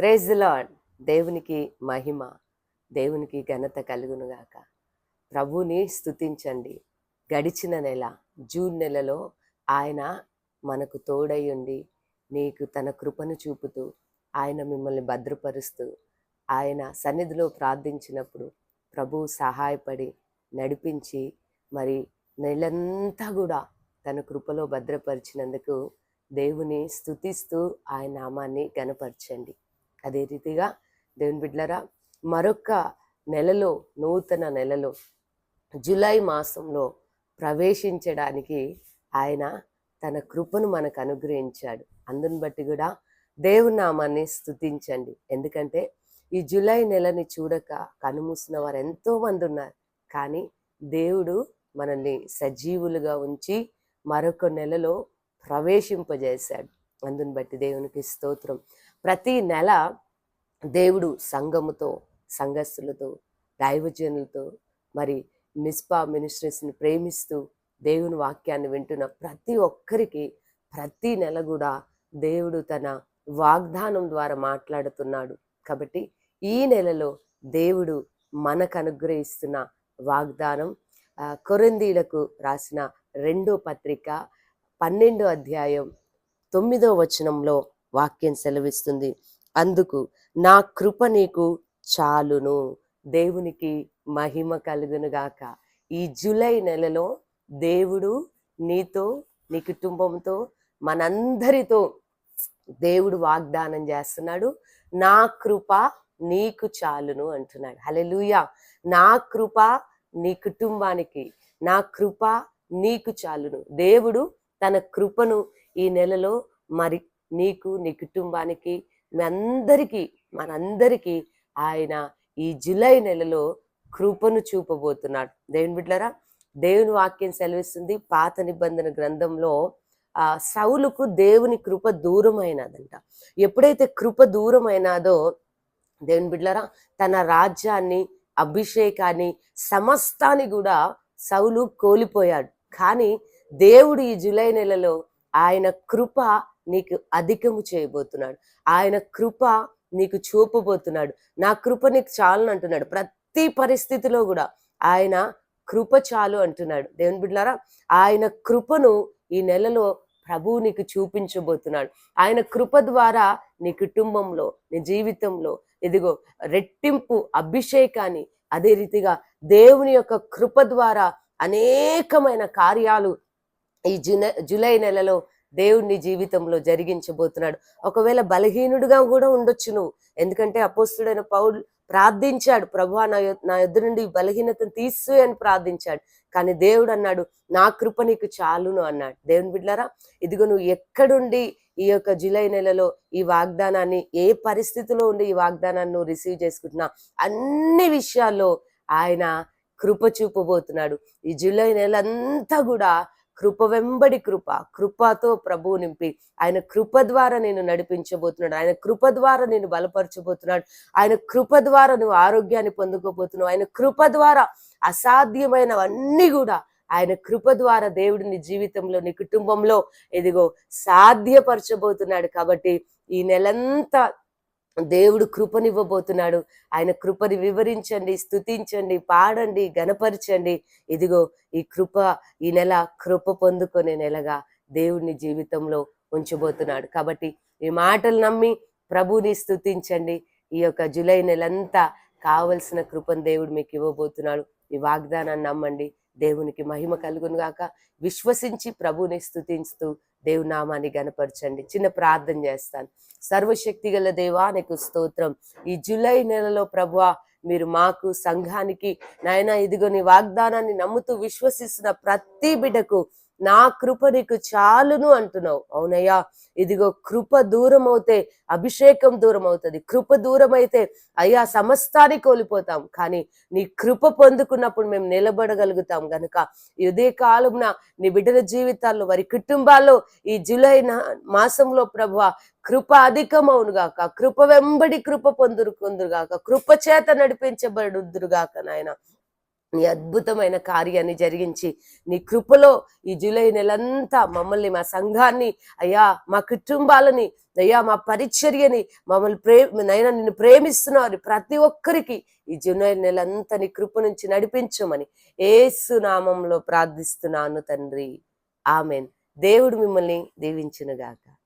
Praise lord lord దేవునికి మహిమ దేవునికి ఘనత కలుగునుగాక ప్రభుని స్థుతించండి గడిచిన నెల జూన్ నెలలో ఆయన మనకు తోడై ఉండి నీకు తన కృపను చూపుతూ ఆయన మిమ్మల్ని భద్రపరుస్తూ ఆయన సన్నిధిలో ప్రార్థించినప్పుడు ప్రభు సహాయపడి నడిపించి మరి నెలంతా కూడా తన కృపలో భద్రపరిచినందుకు దేవుని స్థుతిస్తూ ఆయన నామాన్ని గనపరచండి అదే రీతిగా దేవుని బిడ్లరా మరొక నెలలో నూతన నెలలో జూలై మాసంలో ప్రవేశించడానికి ఆయన తన కృపను మనకు అనుగ్రహించాడు. అందుని బట్టి కూడా దేవుని నామాన్ని స్తుతించండి. ఎందుకంటే ఈ జూలై నెలని చూడక కనుమూసిన వారు ఎంతోమంది ఉన్నారు. కానీ దేవుడు మనల్ని సజీవులుగా ఉంచి మరొక నెలలో ప్రవేశింపజేశాడు. అందుని బట్టి దేవునికి స్తోత్రం. ప్రతి నెల దేవుడు సంఘముతో సంఘస్థులతో దైవజనులతో మరి మిస్పా మినిస్ట్రీస్ని ప్రేమిస్తూ దేవుని వాక్యాన్ని వింటున్న ప్రతి ఒక్కరికి ప్రతి నెల కూడా దేవుడు తన వాగ్దానం ద్వారా మాట్లాడుతున్నాడు. కాబట్టి ఈ నెలలో దేవుడు మనకు అనుగ్రహిస్తున్న వాగ్దానం కొరందీలకు రాసిన రెండో పత్రిక పన్నెండో అధ్యాయం తొమ్మిదో వచనంలో వాక్యం సెలవిస్తుంది. అందుకు నా కృప నీకు చాలును దేవునికి మహిమ కలుగునుగాక ఈ జూలై నెలలో దేవుడు నీతో నీ కుటుంబంతో మనందరితో దేవుడు వాగ్దానం చేస్తున్నాడు. నా కృప నీకు చాలును అంటున్నాడు. హల్లెలూయా! నా కృప నీ కుటుంబానికి నా కృప నీకు చాలును. దేవుడు తన కృపను ఈ నెలలో మరి నీకు నీ కుటుంబానికి మీ అందరికీ మనందరికీ ఆయన ఈ జులై నెలలో కృపను చూపబోతున్నాడు. దేవుని బిడ్లరా దేవుని వాక్యం సెలవిస్తుంది. పాత నిబంధన గ్రంథంలో ఆ సౌలుకు దేవుని కృప దూరమైనదంట. ఎప్పుడైతే కృప దూరమైనాదో దేవుని బిడ్లరా తన రాజ్యాన్ని అభిషేకాన్ని సమస్తాన్ని కూడా సౌలు కోల్పోయాడు. కానీ దేవుడు ఈ జూలై నెలలో ఆయన కృప నీకు అధికము చేయబోతున్నాడు. ఆయన కృప నీకు చూపబోతున్నాడు. నా కృప నీకు చాలు అంటున్నాడు. ప్రతి పరిస్థితిలో కూడా ఆయన కృప చాలు అంటున్నాడు. దేవుని బిడ్డలారా ఆయన కృపను ఈ నెలలో ప్రభువు నీకు చూపించబోతున్నాడు. ఆయన కృప ద్వారా నీ కుటుంబంలో నీ జీవితంలో ఇదిగో రెట్టింపు అభిషేకాన్ని అదే రీతిగా దేవుని యొక్క కృప ద్వారా అనేకమైన కార్యాలు ఈ జులై జూలై నెలలో దేవుడిని జీవితంలో జరిగించబోతున్నాడు. ఒకవేళ బలహీనుడిగా కూడా ఉండొచ్చు నువ్వు. ఎందుకంటే అపోస్తుడైన పౌల్ ప్రార్థించాడు. ప్రభు నా నా ఎదురు నుండి బలహీనతను తీసు అని ప్రార్థించాడు. కానీ దేవుడు అన్నాడు నా కృప నీకు చాలును అన్నాడు. దేవుని బిడ్డారా ఇదిగో నువ్వు ఎక్కడుండి ఈ యొక్క జూలై నెలలో ఈ వాగ్దానాన్ని ఏ పరిస్థితిలో ఉండి ఈ వాగ్దానాన్ని నువ్వు రిసీవ్ చేసుకుంటున్నా అన్ని విషయాల్లో ఆయన కృప చూపబోతున్నాడు. ఈ జూలై నెల అంతా కూడా కృప వెంబడి కృప కృపతో ప్రభువు నింపి. ఆయన కృప ద్వారా నేను నడిపించబోతున్నాడు. ఆయన కృప ద్వారా నేను బలపరచబోతున్నాడు. ఆయన కృప ద్వారా నువ్వు ఆరోగ్యాన్ని పొందుకోబోతున్నావు. ఆయన కృప ద్వారా అసాధ్యమైనవన్నీ కూడా ఆయన కృప ద్వారా దేవుడు నీ జీవితంలో నీ కుటుంబంలో ఇదిగో సాధ్యపరచబోతున్నాడు. కాబట్టి ఈ నెలంతా దేవుడు కృపనివ్వబోతున్నాడు. ఆయన కృపని వివరించండి స్థుతించండి పాడండి గనపరచండి ఇదిగో ఈ కృప ఈ నెల కృప పొందుకునే నెలగా దేవుడిని జీవితంలో ఉంచబోతున్నాడు. కాబట్టి ఈ మాటలు నమ్మి ప్రభుని స్థుతించండి ఈ యొక్క జూలై నెలంతా కావలసిన కృపను దేవుడు మీకు ఇవ్వబోతున్నాడు. ఈ వాగ్దానాన్ని నమ్మండి. దేవునికి మహిమ కలుగునుగాక విశ్వసించి ప్రభుని స్థుతిస్తూ దేవుని నామాన్ని గనపరచండి చిన్న ప్రార్థన చేస్తాను. సర్వశక్తి గల దేవా నీకు స్తోత్రం. ఈ జూలై నెలలో ప్రభువా మీరు మాకు సంఘానికి నాయన ఇదిగో నీ వాగ్దానాన్ని నమ్ముతూ విశ్వసిస్తున్న ప్రతి బిడ్డకు నా కృప నీకు చాలును అంటున్నావు. అవునయ్యా ఇదిగో కృప దూరం అవుతే అభిషేకం దూరం అవుతుంది కృప దూరం అయితే అయ్యా సమస్తాన్ని కోల్పోతాం. కానీ నీ కృప పొందుకున్నప్పుడు మేము నిలబడగలుగుతాం గనుక ఇదే కాలంన నీ బిడ్డల జీవితాల్లో వారి కుటుంబాల్లో ఈ జూలై నా- మాసంలో ప్రభు కృప అధికమవునుగాక కృప వెంబడి కృప పొందురుకుందురుగాక కృప చేత నడిపించబడుదురుగాక నాయన. నీ అద్భుతమైన కార్యాన్ని జరిగించి నీ కృపలో ఈ జూలై నెలంతా మమ్మల్ని మా సంఘాన్ని అయ్యా మా కుటుంబాలని అయ్యా మా పరిచర్యని మమ్మల్ని ప్రే నైనా నిన్ను ప్రేమిస్తున్నారు ప్రతి ఒక్కరికి ఈ జూలై నెలంతా నీ కృప నుంచి నడిపించమని ఏసు నామంలో ప్రార్థిస్తున్నాను తండ్రి. ఆమెన్. దేవుడు మిమ్మల్ని దీవించునుగాక.